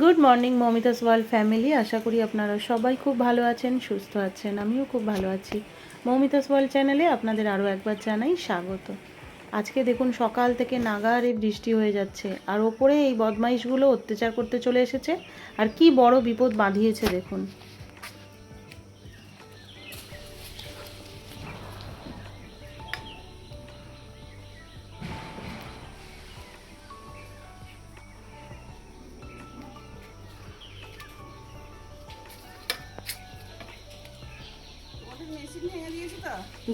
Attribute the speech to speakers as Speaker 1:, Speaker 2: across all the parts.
Speaker 1: Good morning Mamita's world family আশা করি আপনারা সবাই খুব ভালো আছেন, সুস্থ আছেন, আমিও খুব ভালো আছি। মমিতাস ওয়ার্ল্ড চ্যানেলে আপনাদের আরও একবার জানাই স্বাগত। আজকে দেখুন, সকাল থেকে নাগারে বৃষ্টি হয়ে যাচ্ছে, আর ওপরে এই বদমাইশগুলো অত্যাচার করতে চলে এসেছে, আর কি বড় বিপদ বাঁধিয়েছে দেখুন।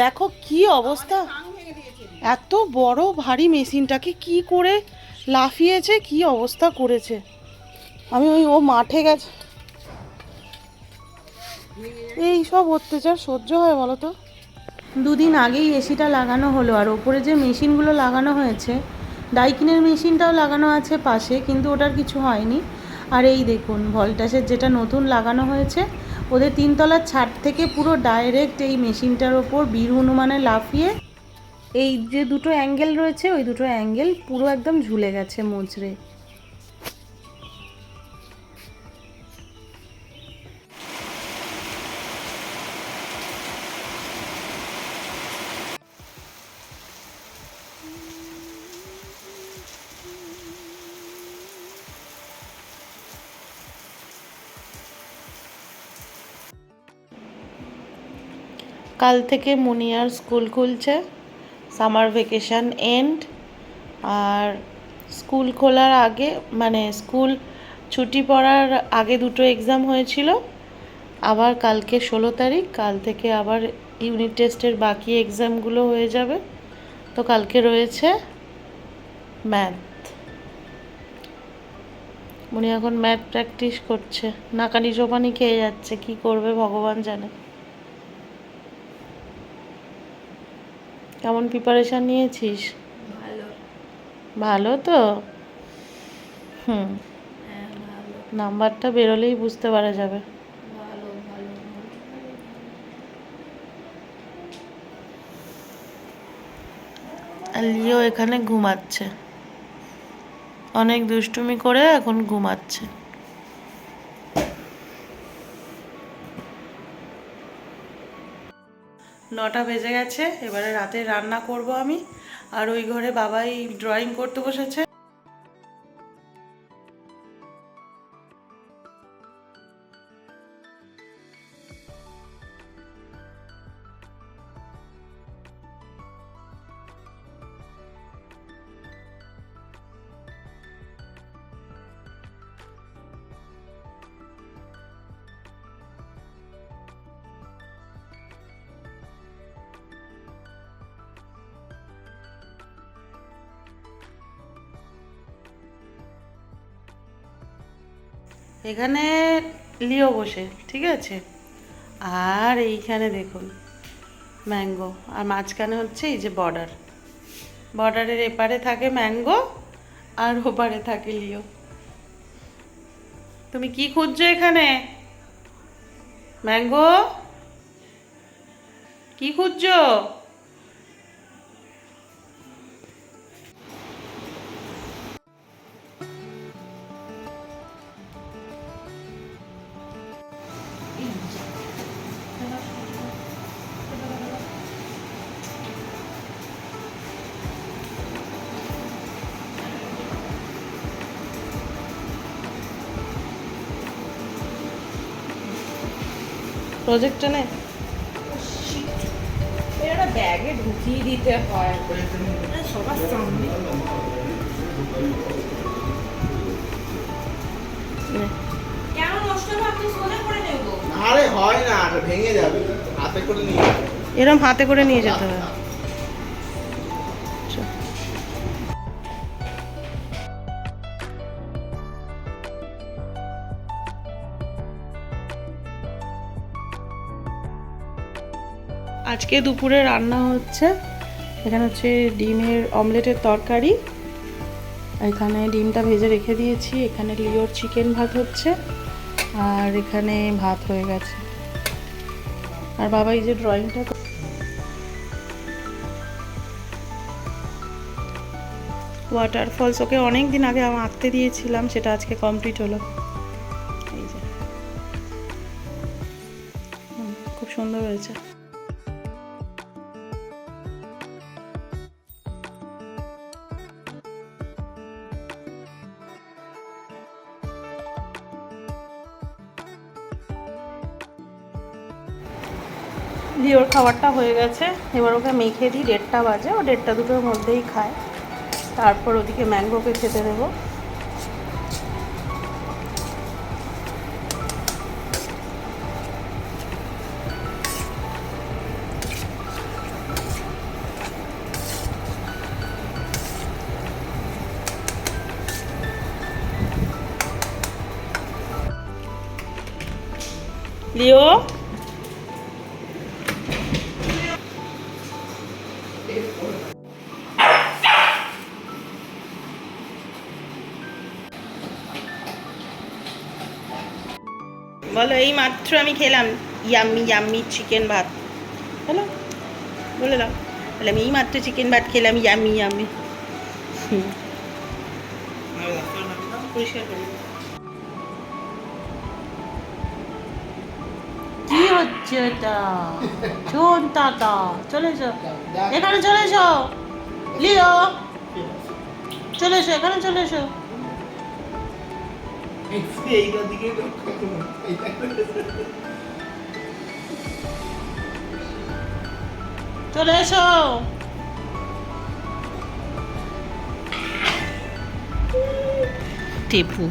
Speaker 1: দেখো কি অবস্থা। এত বড় ভারী মেশিনটাকে কি করে লাফিয়েছে, কি অবস্থা করেছে। আমি ওই, ও মাঠে গেছে। এই সব অত্যাচার সহ্য হয় বলো তো। দুদিন আগেই এসিটা লাগানো হলো, আর ওপরে যে মেশিনগুলো লাগানো হয়েছে ডাইকিনের মেশিনটাও লাগানো আছে পাশে, কিন্তু ওটার কিছু হয়নি। আর এই দেখুন ভলটাসের যেটা নতুন লাগানো হয়েছে ওদের তিনতলার ছাদ থেকে পুরো ডাইরেক্ট এই মেশিনটার ওপর বীর হনুমানে লাফিয়ে এই যে দুটো অ্যাঙ্গেল রয়েছে, ওই দুটো অ্যাঙ্গেল পুরো একদম ঝুলে গেছে মোচড়ে কাল থেকে মুনিয়ার স্কুল খুলছে। সামার ভেকেশান এন্ড আর স্কুল খোলার আগে মানে স্কুল ছুটি পড়ার আগে দুটো এক্সাম হয়েছিল। আবার কালকে ষোলো তারিখ, কাল থেকে আবার ইউনিট টেস্টের বাকি এক্সামগুলো হয়ে যাবে। তো কালকে রয়েছে ম্যাথ উনি এখন ম্যাথ প্র্যাকটিস করছে। নাকানি চোপানি খেয়ে যাচ্ছে, কি করবে ভগবান জানে। কেমন প্রিপারেশন নিয়েছিস?
Speaker 2: ভালো।
Speaker 1: ভালো তো? হুম।
Speaker 2: হ্যাঁ
Speaker 1: নাম্বারটা বেরোলেই বুঝতে পারা যাবে। লিও এখানে ঘুমাচ্ছে। অনেক দুষ্টুমি করে এখন ঘুমাচ্ছে। নটা বেজে গেছে, এবারে রাতে রান্না করব আমি। আর ওই ঘরে বাবাই ড্রয়িং করতে বসেছে। এখানে লিও বসে, ঠিক আছে? আর এইখানে দেখুন, ম্যাঙ্গো। আর মাঝখানে হচ্ছে এই যে বর্ডার বর্ডারের এপারে থাকে ম্যাঙ্গো, আর ওপারে থাকে লিও। তুমি কি খুঁজছো এখানে? ম্যাঙ্গো? কি খুঁজছো? প্রজেক্টটা নে
Speaker 2: এটা ব্যাগে ঢুকিয়ে দিতে হয়। সবার সামনে। কেন নষ্ট হবে আপনি সোজা করে নেব।
Speaker 3: আরে হয় না এটা ভেঙে যাবে। হাতে করে নিয়ে।
Speaker 1: এরম হাতে করে নিয়ে যেতে হবে আজকে দুপুরে রান্না হচ্ছে। এখানে হচ্ছে ডিমের অমলেটের তরকারি। এখানে ডিমটা ভেজে রেখে দিয়েছি। এখানে লিওর চিকেন ভাত হচ্ছে। আর এখানে ভাত হয়ে গেছে। আর বাবা এই যে ড্রয়িংটা ওয়াটারফলস ওকে অনেক দিন আগে আমি আঁকতে দিয়েছিলাম। সেটা আজকে কমপ্লিট হলো। লিওর খাবারটা হয়ে গেছে। এবার ওকে মেখে দিই, দেড়টা বাজে। ও দেড়টা দুটোর মধ্যেই খায়। তারপর ওদিকে ম্যাঙ্গোকে খেতে দেবো। লিও বলো, এই মাত্র আমি খেলাম ইয়াম্মি ইয়াম্মি চিকেন ভাত। হ্যালো বলে দাও। বলে, আমি এই মাত্র চিকেন ভাত খেলাম ইয়াম্মি ইয়াম্মি। কি হচ্ছে এটা? শোন টাটা চলে এসো। এখানে চলে এসো। লিও। চলে এসো, এখানে চলে এসো।
Speaker 3: এইটার দিকে
Speaker 1: চলে এসো। টেপু।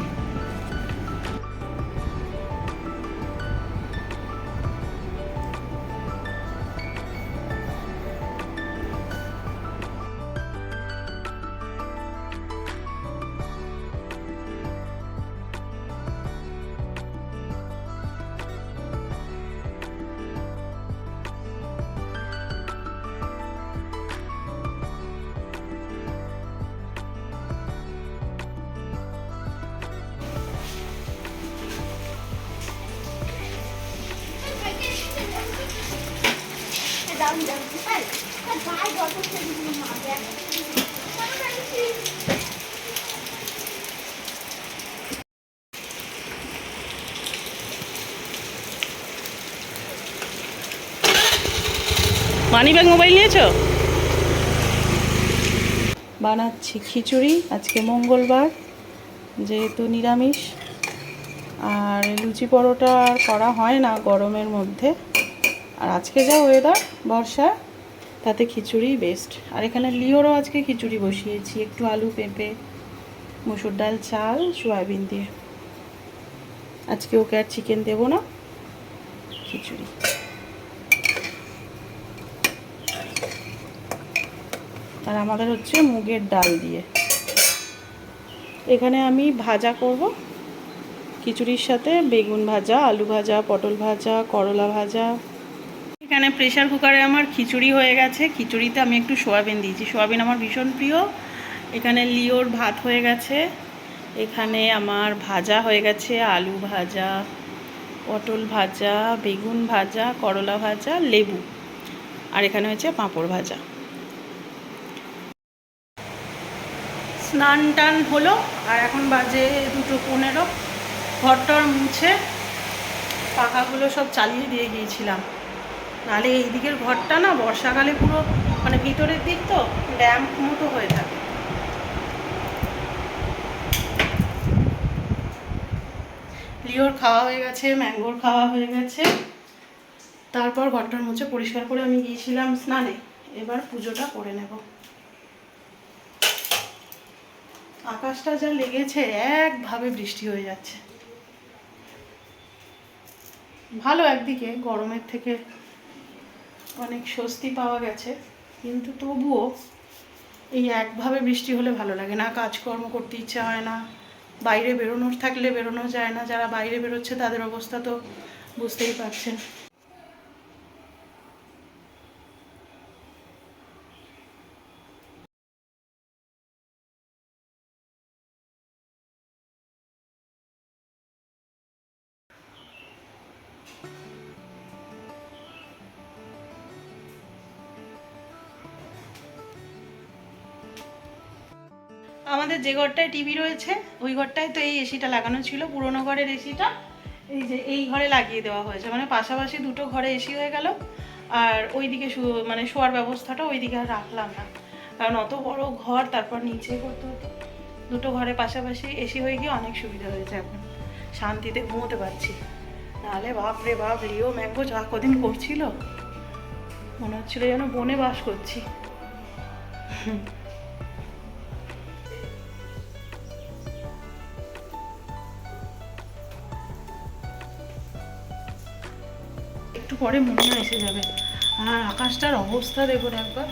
Speaker 1: মানি ব্যাগ মোবাইল নিয়েছো? বানাচ্ছি খিচুড়ি, আজকে মঙ্গলবার, যেহেতু নিরামিষ, আর লুচি পরোটা করা হয় না গরমের মধ্যে। আর আজকে যা ওয়েদার বর্ষা তাতে খিচুড়ি বেস্ট আর এখানে লিওরও আজকে খিচুড়ি বসিয়েছি, একটু আলু, পেঁপে, মুসুর ডাল, চাল, সয়াবিন দিয়ে। আজকে ওকে আর চিকেন দেবো না, খিচুড়ি। আর আমাদের হচ্ছে মুগের ডাল দিয়ে। এখানে আমি ভাজা করব। খিচুড়ির সাথে বেগুন ভাজা, আলু ভাজা, পটল ভাজা, করলা ভাজা এখানে প্রেশার কুকারে আমার খিচুড়ি হয়ে গেছে। খিচুড়িতে আমি একটু সোয়াবিন দিয়েছি। সোয়াবিন আমার ভীষণ প্রিয়। এখানে লিওর ভাত হয়ে গেছে। এখানে আমার ভাজা হয়ে গেছে। আলু ভাজা, পটল ভাজা, বেগুন ভাজা, করলা ভাজা, লেবু। আর এখানে হয়েছে পাঁপড় ভাজা। স্নান টান হলো আর এখন বাজে দুটো পনেরো। ঘরটর মুছে পাখাগুলো সব চালিয়ে দিয়ে গিয়েছিলাম। নাহলে এই দিকের ঘরটা না বর্ষাকালে পুরো মানে ভিতরের দিক তো ড্যাম্প মতো হয়ে থাকে। লিওর খাওয়া হয়ে গেছে, ম্যাঙ্গোর খাওয়া হয়ে গেছে। তারপর ঘরটার মুছে পরিষ্কার করে আমি গিয়েছিলাম স্নানে। এবার পুজোটা করে নেব। আকাশটা যা লেগেছে, একভাবে বৃষ্টি হয়ে যাচ্ছে। ভালো একদিকে, গরমের থেকে অনেক স্বস্তি পাওয়া গেছে, কিন্তু তবুও এই একভাবে বৃষ্টি হলে ভালো লাগে না। কাজকর্ম করতে ইচ্ছে হয় না, বাইরে বেরোনোর থাকলে বেরোনো যায় না, যারা বাইরে বেরোচ্ছে তাদের অবস্থা তো বুঝতেই পারছেন। যে ঘরটায় টিভি রয়েছে, ওই ঘরটায় তো এই এসিটা লাগানো ছিল, পুরোনো ঘরের এসিটা। এই যে এই ঘরে লাগিয়ে দেওয়া হয়েছে মানে পাশাপাশি দুটো ঘরে এসি হয়ে গেল। আর ওইদিকে মানে শোয়ার ব্যবস্থাটা ওইদিকে আর রাখলাম না। কারণ অত বড় ঘর, তারপর নিচে করতে হতো। দুটো ঘরে পাশাপাশি এসি হয়ে গিয়ে অনেক সুবিধা হয়েছে এখন। শান্তিতে ঘুমোতে পারছি। নাহলে বাপ রে বাপ রিও ম্যাঙ্গো যা কদিন করছিল? মনে হচ্ছিল যেন বনে বাস করছি। একটু পরে মনে এসে যাবে। আর আকাশটার অবস্থা দেখুন একবার।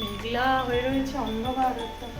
Speaker 1: মেঘলা হয়ে রয়েছে অন্ধকার একদম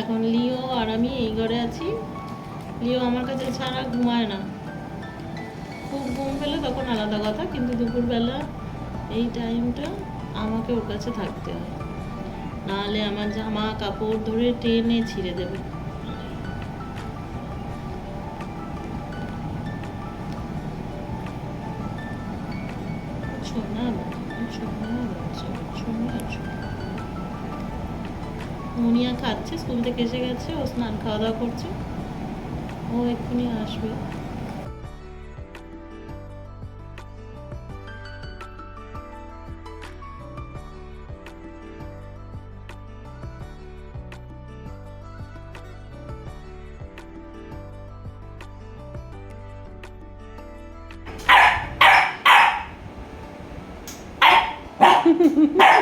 Speaker 1: এখন লিও আর আমি এই ঘরে আছি। লিও আমার কাছে ছাড়া ঘুমায় না। খুব ঘুম পেলে তখন আলাদা কথা, কিন্তু দুপুরবেলা এই টাইমটা আমাকে ওর কাছে থাকতে হয়। নাহলে আমার জামা কাপড় ধরে টেনে ছিঁড়ে দেবে। বাচ্চা ছোনা ছোনা। মুনিয়া খাচ্ছে, স্কুল থেকে এসে গেছে, ও স্নান খাওয়া দাওয়া করছে ও এক্ষুনি আসবে Ha ha ha!